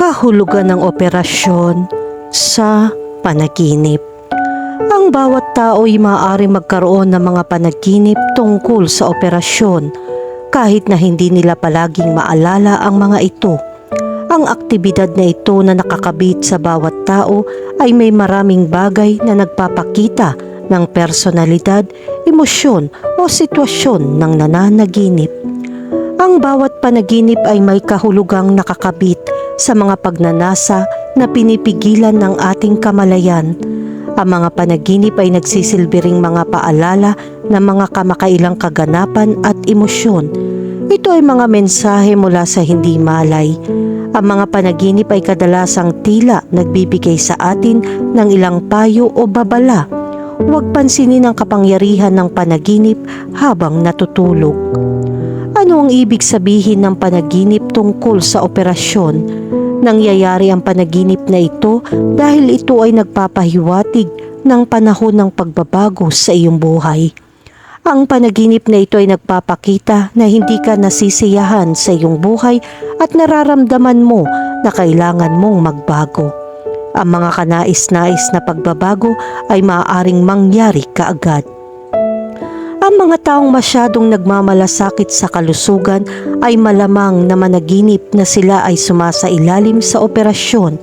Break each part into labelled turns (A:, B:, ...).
A: kahulugan ng operasyon sa panaginip. Ang bawat tao ay maaari magkaroon ng mga panaginip tungkol sa operasyon kahit na hindi nila palaging maalala ang mga ito. Ang aktibidad na ito na nakakabit sa bawat tao ay may maraming bagay na nagpapakita ng personalidad, emosyon o sitwasyon ng nananaginip. Ang bawat panaginip ay may kahulugang nakakabit sa mga pagnanasa na pinipigilan ng ating kamalayan. Ang mga panaginip ay nagsisilbi mga paalala ng mga kamakailang kaganapan at emosyon. Ito ay mga mensahe mula sa hindi malay. Ang mga panaginip ay kadalasang tila nagbibigay sa atin ng ilang payo o babala. Huwag pansinin ang kapangyarihan ng panaginip habang natutulog. Ano ang ibig sabihin ng panaginip tungkol sa operasyon? Nangyayari ang panaginip na ito dahil ito ay nagpapahiwatig ng panahon ng pagbabago sa iyong buhay. Ang panaginip na ito ay nagpapakita na hindi ka nasisiyahan sa iyong buhay at nararamdaman mo na kailangan mong magbago. Ang mga kanais-nais na pagbabago ay maaaring mangyari kaagad. Ang mga taong masyadong nagmamalasakit sa kalusugan ay malamang na managinip na sila ay sumasailalim sa operasyon.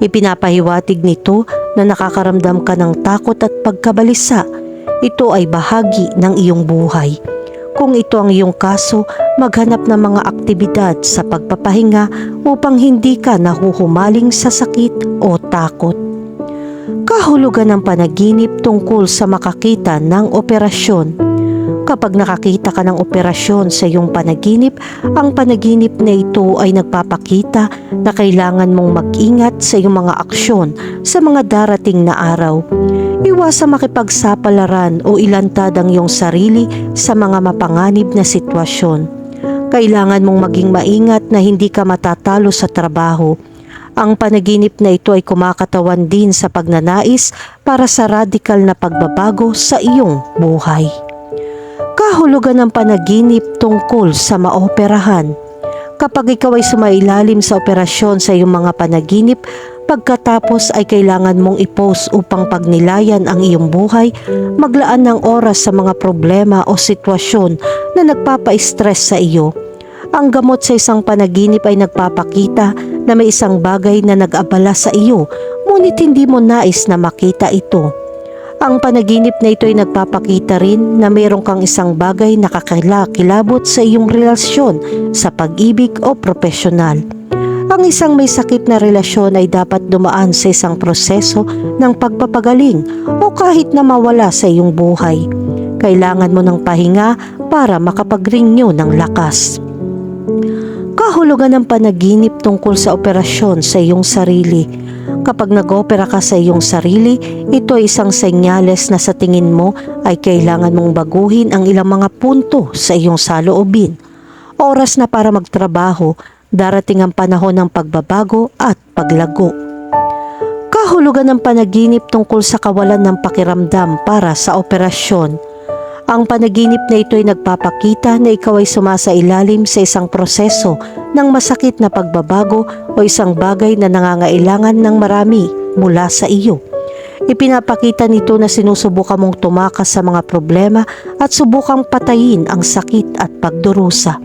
A: Ipinapahiwatig nito na nakakaramdam ka ng takot at pagkabalisa. Ito ay bahagi ng iyong buhay. Kung ito ang iyong kaso, maghanap ng mga aktibidad sa pagpapahinga upang hindi ka nahuhumaling sa sakit o takot. Kahulugan ng panaginip tungkol sa makakita ng operasyon. Kapag nakakita ka ng operasyon sa iyong panaginip, ang panaginip na ito ay nagpapakita na kailangan mong mag-ingat sa iyong mga aksyon sa mga darating na araw. Iwasa makipagsapalaran o ilantad ang iyong sarili sa mga mapanganib na sitwasyon. Kailangan mong maging maingat na hindi ka matatalo sa trabaho. Ang panaginip na ito ay kumakatawan din sa pagnanais para sa radikal na pagbabago sa iyong buhay kahulugan ng panaginip tungkol sa maoperahan. Kapag ikaw ay sumailalim sa operasyon sa iyong mga panaginip, pagkatapos ay kailangan mong i-post upang pagnilayan ang iyong buhay, maglaan ng oras sa mga problema o sitwasyon na nagpapa-stress sa iyo. Ang gamot sa isang panaginip ay nagpapakita na may isang bagay na nag-abala sa iyo, ngunit hindi mo nais na makita ito. Ang panaginip na ito ay nagpapakita rin na mayroon kang isang bagay na kakilakilabot sa iyong relasyon sa pag-ibig o profesional. Ang isang may sakit na relasyon ay dapat dumaan sa isang proseso ng pagpapagaling o kahit na mawala sa iyong buhay. Kailangan mo ng pahinga para makapag-renew ng lakas. Kahulugan ng panaginip tungkol sa operasyon sa iyong sarili. Kapag nag-opera ka sa iyong sarili, ito ay isang senyales na sa tingin mo ay kailangan mong baguhin ang ilang mga punto sa iyong saloobin. Oras na para magtrabaho, darating ang panahon ng pagbabago at paglago. Kahulugan ng panaginip tungkol sa kawalan ng pakiramdam para sa operasyon. Ang panaginip na ito ay nagpapakita na ikaw ay sumasailalim sa isang proseso ng masakit na pagbabago o isang bagay na nangangailangan ng marami mula sa iyo. Ipinapakita nito na sinusubukan mong tumakas sa mga problema at subukang patayin ang sakit at pagdurusa.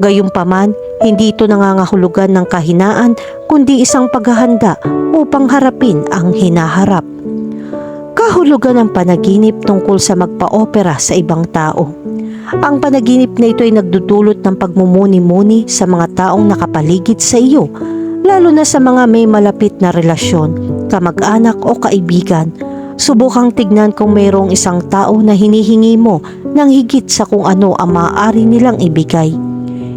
A: Gayunpaman, hindi ito nangangahulugan ng kahinaan kundi isang paghahanda upang harapin ang hinaharap kahulugan ng panaginip tungkol sa magpa-opera sa ibang tao. Ang panaginip na ito ay nagdudulot ng pagmumuni-muni sa mga taong nakapaligid sa iyo, lalo na sa mga may malapit na relasyon, kamag-anak o kaibigan. Subukang tignan kung mayroong isang tao na hinihingi mo ng higit sa kung ano ang maaari nilang ibigay.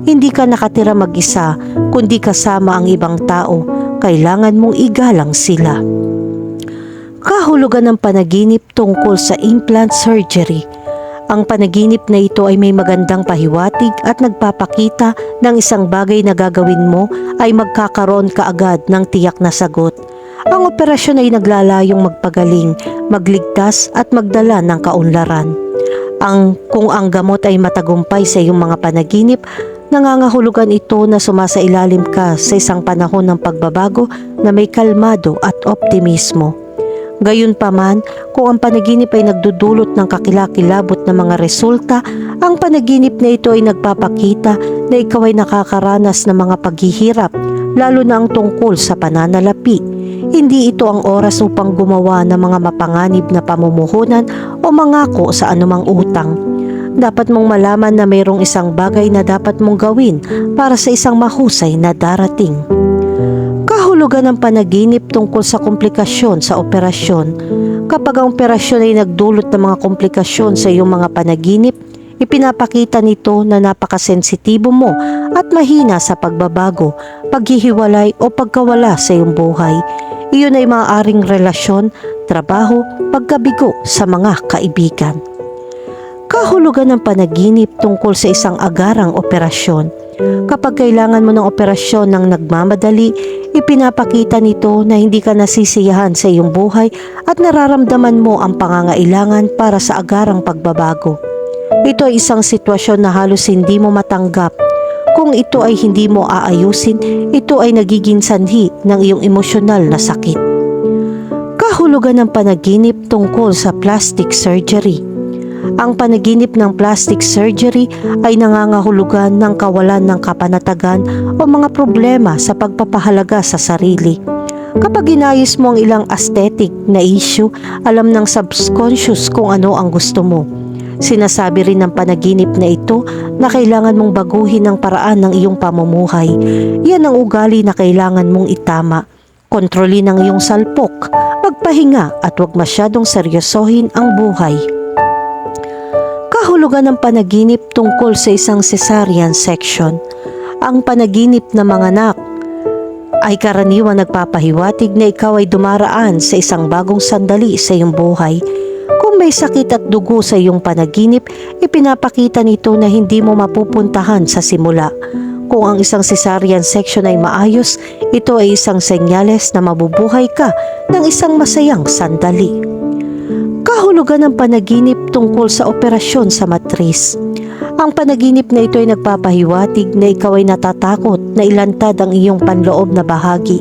A: Hindi ka nakatira mag-isa, kundi kasama ang ibang tao. Kailangan mong igalang sila kahulugan ng panaginip tungkol sa implant surgery. Ang panaginip na ito ay may magandang pahiwatig at nagpapakita ng isang bagay na gagawin mo ay magkakaroon kaagad ng tiyak na sagot. Ang operasyon ay naglalayong magpagaling, magligtas at magdala ng kaunlaran. Ang kung ang gamot ay matagumpay sa iyong mga panaginip, Nangangahulugan ito na sumasailalim ka sa isang panahon ng pagbabago na may kalmado at optimismo. Gayunpaman, kung ang panaginip ay nagdudulot ng kakilakilabot na mga resulta, ang panaginip na ito ay nagpapakita na ikaw ay nakakaranas ng mga paghihirap, lalo na ang tungkol sa pananalapi. Hindi ito ang oras upang gumawa ng mga mapanganib na pamumuhunan o mangako sa anumang utang. Dapat mong malaman na mayroong isang bagay na dapat mong gawin para sa isang mahusay na darating. Kahulugan ng panaginip tungkol sa komplikasyon sa operasyon. Kapag ang operasyon ay nagdulot ng mga komplikasyon sa iyong mga panaginip, ipinapakita nito na napakasensitibo mo at mahina sa pagbabago, paghihiwalay o pagkawala sa iyong buhay. Iyon ay maaaring relasyon, trabaho, pagkabigo sa mga kaibigan. Kahulugan ng panaginip tungkol sa isang agarang operasyon. Kapag kailangan mo ng operasyon ng nagmamadali, ipinapakita nito na hindi ka nasisiyahan sa iyong buhay at nararamdaman mo ang pangangailangan para sa agarang pagbabago. Ito ay isang sitwasyon na halos hindi mo matanggap. Kung ito ay hindi mo aayusin, ito ay nagiging sanhi ng iyong emosyonal na sakit. Kahulugan ng panaginip tungkol sa plastic surgery. Ang panaginip ng plastic surgery ay nangangahulugan ng kawalan ng kapanatagan o mga problema sa pagpapahalaga sa sarili. Kapag inayos mo ang ilang aesthetic na issue, alam ng subconscious kung ano ang gusto mo. Sinasabi rin ng panaginip na ito na kailangan mong baguhin ang paraan ng iyong pamumuhay. Yan ang ugali na kailangan mong itama. Kontrolin ang iyong salpok, magpahinga at huwag masyadong seryosohin ang buhay kahulugan ng panaginip tungkol sa isang cesarean section. Ang panaginip ng mga anak ay karaniwan nagpapahiwatig na ikaw ay dumaraan sa isang bagong sandali sa iyong buhay. Kung may sakit at dugo sa iyong panaginip, ipinapakita nito na hindi mo mapupuntahan sa simula. Kung ang isang cesarean section ay maayos, ito ay isang senyales na mabubuhay ka ng isang masayang sandali kahulugan ng panaginip tungkol sa operasyon sa matris. Ang panaginip na ito ay nagpapahiwatig na ikaw ay natatakot na ilantad ang iyong panloob na bahagi.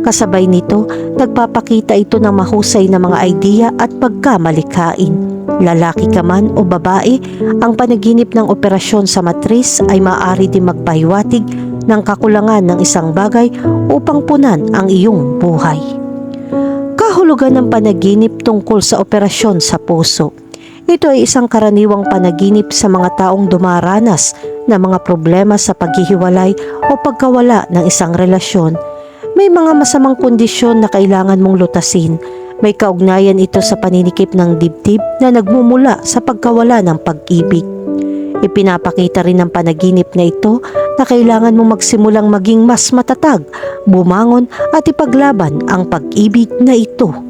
A: Kasabay nito, nagpapakita ito ng mahusay na mga idea at pagkamalikain. Lalaki ka man o babae, ang panaginip ng operasyon sa matris ay maaari din magpahiwatig ng kakulangan ng isang bagay upang punan ang iyong buhay kahulugan ng panaginip tungkol sa operasyon sa puso. Ito ay isang karaniwang panaginip sa mga taong dumaranas ng mga problema sa paghihiwalay o pagkawala ng isang relasyon. May mga masamang kondisyon na kailangan mong lutasin. May kaugnayan ito sa paninikip ng dibdib na nagmumula sa pagkawala ng pag-ibig. Ipinapakita rin ng panaginip na ito na kailangan mo magsimulang maging mas matatag, bumangon at ipaglaban ang pag-ibig na ito.